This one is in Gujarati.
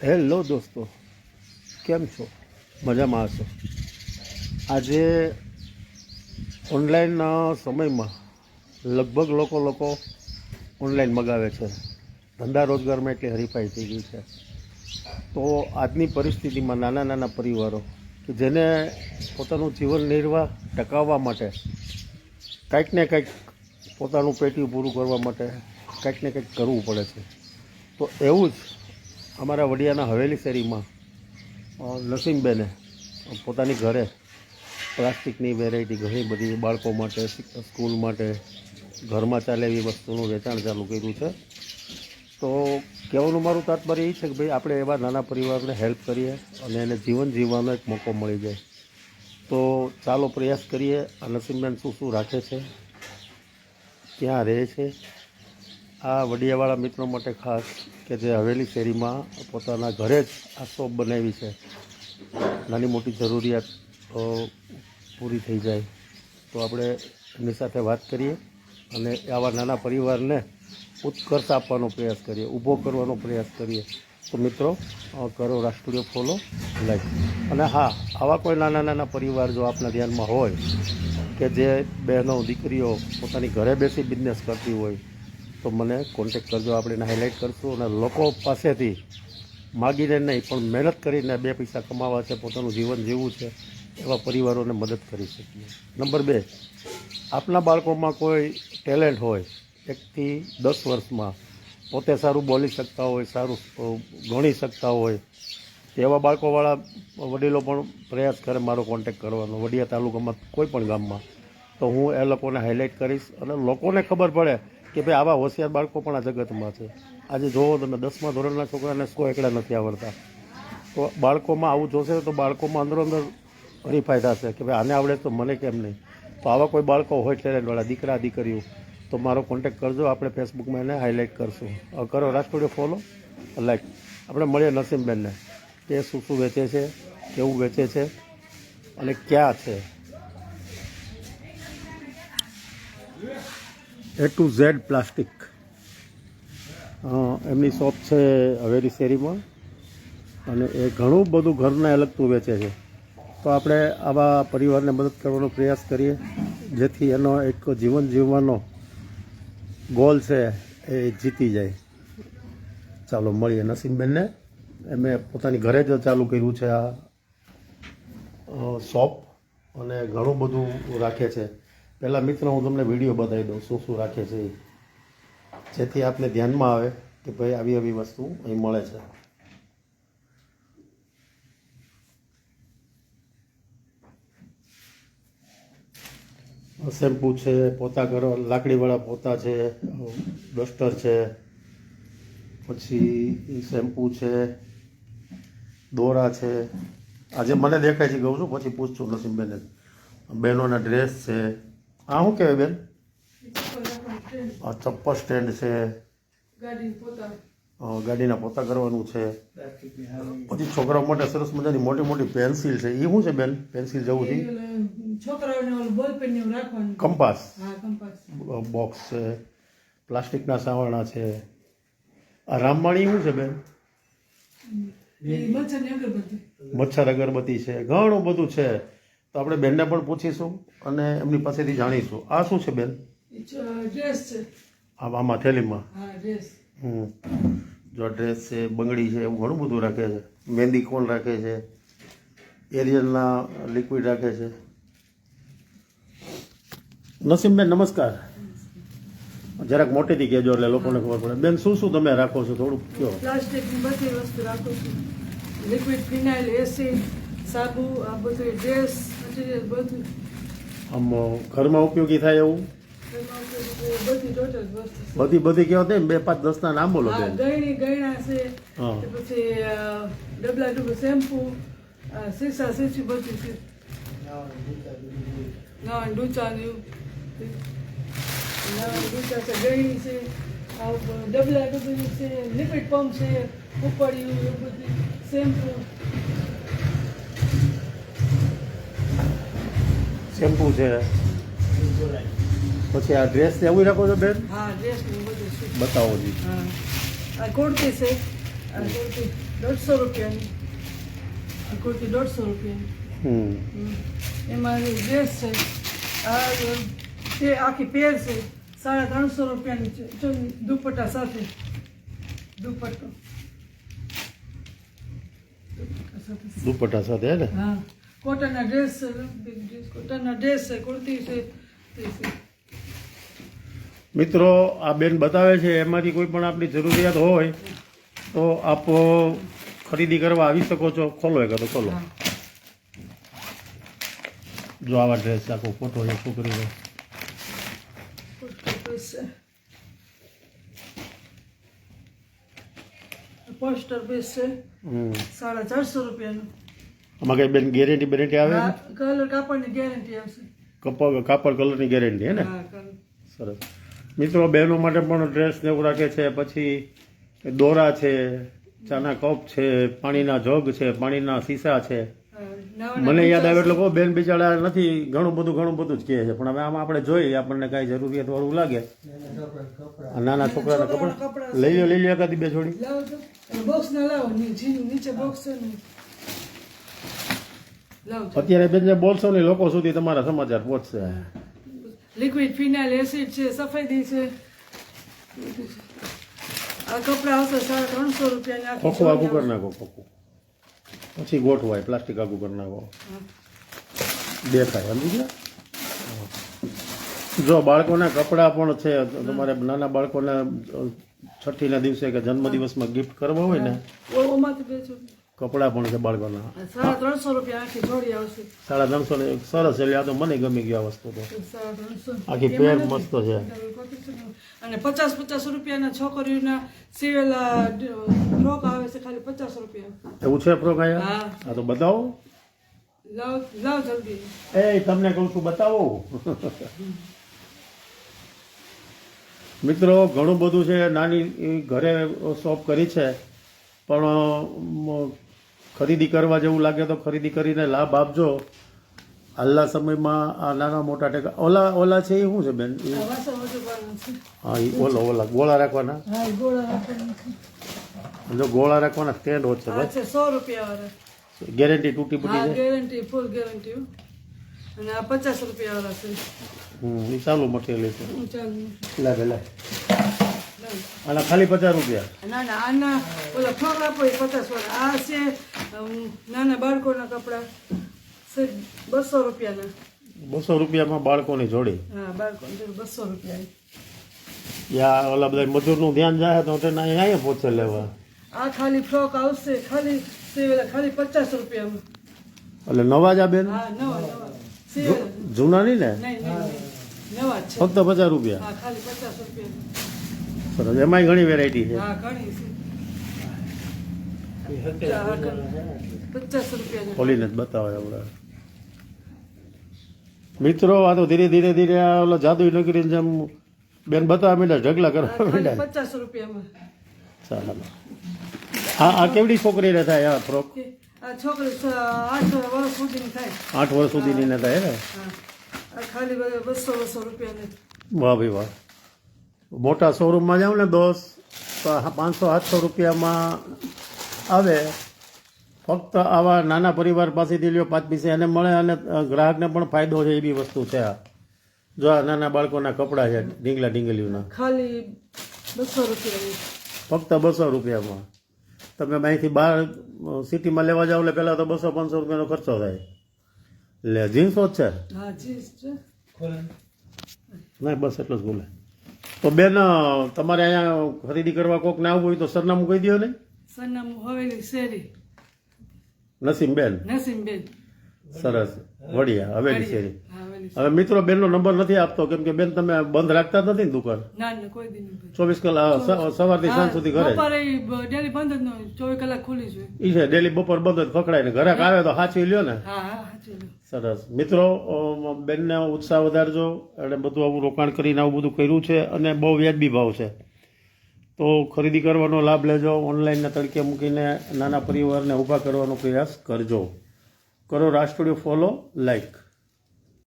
હેલો દોસ્તો, કેમ છો? મજામાં હશો? આજે ઓનલાઈન સમયમાં લગભગ લોકો લોકો ઓનલાઈન મગાવે છે. ધંધા રોજગારમાં એટલી હરીફાઈ થઈ ગઈ છે. તો આજની પરિસ્થિતિમાં નાના નાના પરિવારો કે જેને પોતાનું જીવન નિર્વાહ ટકાવવા માટે કંઈક ને કંઈક પોતાનું પેટી પૂરું કરવા માટે કંઈક ને કંઈક કરવું પડે છે. તો એવું જ અમારા વડિયાના હવેલી શેરીમાં નસીમબેને પોતાની ઘરે પ્લાસ્ટિકની વેરાયટી ઘણી બધી બાળકો માટે સ્કૂલ માટે, ઘરમાં ચાલે એવી વસ્તુનું વેચાણ ચાલુ કર્યું છે. તો કહેવાનું મારું તાત્પર્ય એ છે કે ભાઈ આપણે એવા નાના પરિવારને હેલ્પ કરીએ અને એને જીવન જીવવાનો એક મોકો મળી જાય. તો ચાલો પ્રયાસ કરીએ આ નસીમબેન શું શું રાખે છે, ક્યાં રહે છે, આ વડિયાવાળા મિત્રો માટે ખાસ કે જે હવેલી શેરીમાં પોતાના ઘરે જ આ શોપ બનાવી છે. નાની મોટી જરૂરિયાત પૂરી થઈ જાય. તો આપણે એમની સાથે વાત કરીએ અને આવા નાના પરિવારને ઉત્કર્ષ આપવાનો પ્રયાસ કરીએ, ઊભો કરવાનો પ્રયાસ કરીએ. તો મિત્રો કરો રાષ્ટ્રીય ફોલો લાઈક અને હા, આવા કોઈ નાના નાના પરિવાર જો આપના ધ્યાનમાં હોય કે જે બહેનો, દીકરીઓ પોતાની ઘરે બેસી બિઝનેસ કરતી હોય તો મને કોન્ટેક કરજો, આપણે એને હાઇલાઇટ કરશું અને લોકો પાસેથી માગીને નહીં, પણ મહેનત કરીને બે પૈસા કમાવા છે, પોતાનું જીવન જીવવું છે, એવા પરિવારોને મદદ કરી શકીએ. નંબર બે, આપના બાળકોમાં કોઈ ટેલેન્ટ હોય, એકથી દસ વર્ષમાં, પોતે સારું બોલી શકતા હોય, સારું ગણી શકતા હોય એવા બાળકોવાળા વડીલો પણ પ્રયાસ કરે મારો કોન્ટેક કરવાનો, વડિયા તાલુકામાં કોઈ પણ ગામમાં. તો હું એ લોકોને હાઇલાઇટ કરીશ અને લોકોને ખબર પડે કે ભાઈ આવા હોશિયાર બાળકો પણ આ જગતમાં છે. આજે જોવો તમે, દસમા ધોરણના છોકરાને સો એકડા નથી આવડતા. તો બાળકોમાં આવું જોશે તો બાળકોમાં અંદરો અંદર હરીફાઈ થશે કે ભાઈ આને આવડે તો મને કેમ નહીં? તો આવા કોઈ બાળકો હોય ટેલેન્ટવાળા, દીકરા, દીકરીઓ, તો મારો કોન્ટેક કરજો, આપણે ફેસબુકમાં એને હાઇલાઇટ કરશું. કરો રાજકોટ સ્ટુડિયો ફોલો લાઈક આપણે મળીએ નસીમબેનને. કે શું શું વેચે છે, કેવું વેચે છે, અને ક્યાં છે? એ ટુ ઝેડ પ્લાસ્ટિક એમની શોપ છે હવેલી શેરીમાં. અને એ ઘણું બધું ઘરને અલગતું વેચે છે. તો આપણે આવા પરિવારને મદદ કરવાનો પ્રયાસ કરીએ, જેથી એનો એક જીવન જીવવાનો ગોલ છે એ જીતી જાય. ચાલો, મળીએ નસીમબેનને. એમણે પોતાની ઘરે જ ચાલુ કર્યું છે આ શોપ અને ઘણું બધું રાખે છે. પહેલાં મિત્રો, હું તમને વીડિયો બતાવી દઉં શું શું રાખે છે. જેથી આપને ધ્યાનમાં આવે કે ભાઈ આવી આવી વસ્તુ અહીં મળે છે. શેમ્પૂ છે, પોતા કરો લાકડીવાળા પોતા છે, ડસ્ટર છે, પછી શેમ્પૂ છે, દોરા છે. આજે મને દેખાય છે કહું છું પછી પૂછશું નસીમબેને બહેનોના ડ્રેસ છે. આ શું કહેવાય બેન? આ ચપ્પલ સ્ટેન્ડ છે. ગાડીના પોતા. કરવાનું છે. પછી છોકરાઓ માટે સરસ મજાની મોટી મોટી પેન્સિલ છે. એ શું છે બેન? પેન્સિલ જવું છે કંપાસ. બોક્સ છે. પ્લાસ્ટિકના સાવરણા છે. આ રામવાણી શું છે બેન? મચ્છર અગરબત્તી છે. ઘણું બધું છે. તો આપણે બેનને પણ પૂછીશું અને એમની પાસેથી જાણીશું. આ શું છે બેન? ડ્રેસ છે. આમાં થેલીમાં? હા હમ. જો ડ્રેસ છે બંગડી છે એવું ઘણું બધું રાખે છે. મહેંદી કોણ રાખે છે? એરિયલના લિક્વિડ રાખે છે. નસીમબેન નમસ્કાર. જરાક મોટેથી કહેજો એટલે લોકોને ખબર પડે. બેન શું શું તમે રાખો છો? થોડુંક કહો. પ્લાસ્ટિકની બધી વસ્તુ રાખો છો. લિક્વિડ ફિનાઇલ એસિડ સાબુ આ બધું ડ્રેસ મટીરિયલ બધું. આમ ઘરમાં ઉપયોગી થાય એવું? બધું બધી કહેવત ને બે પાંચ દસના નામ બોલો બેન. ગયણી ગયણા છે. પછી ડબલા ડબલ શેમ્પુ સીસા સીસી બધી છે. ના ડૂચા ને એવું. ડૂચા છે ગયણી છે ડબલા ડબલી છે લિક્વિડ પંપ છે ઉપાડ્યું એ બધું શેમ્પુ. શેમ્પુ છે. પછી આ ડ્રેસ ને એવું રાખો છો બેન? બતાવો જી. કુર્તી છે. દોઢસો રૂપિયાની. આ કુર્તી દોઢસો રૂપિયાની. એમાં ડ્રેસ છે આ તે આખી પેર છે સાડા ત્રણસો રૂપિયાની છે. દુપટ્ટા સાથે. દુપટ્ટો. દુપટ્ટા સાથે. દુપટ્ટા સાથે હે ને? હા. કોટનના ડ્રેસ કોટનના ડ્રેસ છે કુર્તી છે મિત્રો આ બેન બતાવે છે એમાંથી કોઈ પણ આપની જરૂરિયાત હોય તો આપ ખરીદી કરવા આવી શકો છો. ખોલો એક તો ખોલો. જો આવા ડ્રેસ આખો ફોટો છે છોકરીનો પોસ્ટર બેસ છે હમ. સાડા ચારસો રૂપિયાનું. આમાં કઈ બેન ગેરંટી બેરંટી આવે કલર કાપડની ગેરંટી આવશે. કપ કાપડ કલરની ગેરંટી હે ને? સરસ. મિત્રો બહેનો માટે પણ ડ્રેસ ને એવું રાખે છે પછી દોરા છે ચાના કપ છે પાણીના જગ છે પાણીના શીશા છે. મને યાદ આવે એટલે કહો બેન બિચારા નથી ઘણું બધું ઘણું બધું જ કહે છે. પણ હવે આમાં આપણે જોઈએ આપણને કાંઈ જરૂરિયાત વાળું લાગે. આ નાના છોકરાના કપડા. લઈ લો લઈ લો એકાદી બે જોડી. લાવો બોક્સ ના લાવો નીચે બોક્સ. અત્યારે બેન બોલશો ને લોકો સુધી તમારા સમાચાર પહોંચશે. લિક્વિડ ફિનાઇલ એસિડ છે સફેદી છે. આ કપડા આવશે સાડા ત્રણસો રૂપિયાની આખી ખોખું આગું કરી નાખો ખોખું પછી ગોઠવાય પ્લાસ્ટિક આગું કરી નાખો. દેખાય સમજી ગયા? જો બાળકોના કપડાં પણ છે તમારે નાના બાળકોના છઠ્ઠીના દિવસે કે જન્મદિવસમાં ગિફ્ટ કરવા હોય ને કપડાં પણ છે બાળકોના. સાડા ત્રણસો રૂપિયા આખી જોડી આવશે. સાડા ત્રણસો ને સરસ એટલે આ તો મને ગમી ગયા આ વસ્તુ તો. આખી પેર મસ્ત છે. અને પચાસ પચાસ રૂપિયાના છોકરીઓના સિવેલા ફ્રોક આવે છે ખાલી પચાસ રૂપિયા. એવું છે ફ્રોક હા. હા તો બતાવો. લાવ લાવ જલ્દી. એ તમને કહું છું બતાવો. મિત્રો ઘણું બધું છે નાની ઘરે શોપ કરી છે પણ ખરીદી કરવા જેવું લાગે તો ખરીદી કરીને લાભ આપજો. હાલના સમયમાં આ નાના મોટા ટેકા ઓલા ઓલા છે એ શું છે બેન? હા એ ઓલા ઓલા ગોળા રાખવાના? જો ગોળા રાખવાના સ્ટેન્ડ હોય છે સો રૂપિયા ગેરંટી તૂટી ફૂટી છે? ગેરંટી ફૂલ ગેરંટી અને આ પચાસ રૂપિયા વાળા છે. હમ, એ ચાલુ મટીરિયલ છે. લે બે લે. લાવ. આના ખાલી પચાસ રૂપિયા? ના ના આના ઓલા આપો પચાસ વાળા. આ છે અમ, નાના બાળકોના કપડા બસો રૂપિયાના. બસો રૂપિયામાં બાળકોની જોડી? હા બાળકો બસો રૂપિયા યા ઓલા બધા મજૂરનું ધ્યાન જાય તો તેને અહીંયા પહોંચે લેવા. આ ખાલી ફ્રોક આવશે ખાલી સિવેલા ખાલી પચાસ રૂપિયામાં. એટલે નવા જ આ બેન? હા નવા નવા. જૂના નહીં ને. નવા છે. ફક્ત પચાસ રૂપિયા. હા ખાલી પચાસ રૂપિયા સરસ એમાંય ઘણી વેરાયટી છે. હા ઘણી છે. હા, પચાસ રૂપિયા ખોલીને જ બતાવે આપણે મિત્રો આ તો ધીરે ધીરે ધીરે આ ઓલા જાદુ નગરી જેમ બેન બતાવવા માંડ્યા ઢગલા કરવા માંડ્યા પચાસ રૂપિયામાં. ચાલો આ આ કેવડી છોકરીને થાય આ ફ્રોક? છોકરી આઠ વર્ષ સુધીની થાય. આઠ વર્ષ સુધીની ને થાય ને? ખાલી બસો બસો રૂપિયાની. વાહ ભાઈ વાહ. મોટા શોરૂમમાં જાઉં ને દોસ્ત તો પાંચસો સાતસો રૂપિયામાં આવે. ફક્ત આવા નાના પરિવાર પાસેથી લ્યો પાંચ પીસે એને મળે અને ગ્રાહકને પણ ફાયદો છે એવી વસ્તુ છે આ. જો આ નાના બાળકોના કપડાં છે ઢીંગલા ઢીંગલીઓના. ખાલી બસો રૂપિયા ફક્ત બસો રૂપિયામાં. તમે અહીંથી બહાર સિટીમાં લેવા જાવ એટલે પહેલાં તો બસો પાંચસો રૂપિયાનો ખર્ચો થાય. એટલે જીન્સો જ છે. હા જીન્સ છે. નહીં બસ એટલું જ બોલે. તો બેન તમારે અહીંયા ખરીદી કરવા કોક ના આવવું હોય તો સરનામું કહી દો ને. સરનામું હવેલી શેરી. નસીમબેન. નસીમબેન. સરસ. વડિયા હવેલી શેરી. હવે મિત્રો બેનનો નંબર નથી આપતો કેમ કે બેન તમે બંધ રાખતા જ નથી ને દુકાન? ના ના કોઈ દી ચોવીસ કલાક સવારથી સાંજ સુધી ઘરે બપોરે ડેલી બંધ જ ન ચોવીસ કલાક ખુલી જ ઈ છે ડેલી બપોર બંધ જ ખખડાય ને ઘરાક આવે તો સાચવી લ્યો ને. સરસ. મિત્રો બેનને ઉત્સાહ વધારજો એણે બધું આવું રોકાણ કરીને આવું બધું કર્યું છે અને બહુ વ્યાજબી ભાવ છે. તો ખરીદી કરવાનો લાભ લેજો. ઓનલાઈનના તડકે મૂકીને નાના પરિવારને ઊભા કરવાનો પ્રયાસ કરજો. કરો રાજ સ્ટુડિયો ફોલો, લાઈક.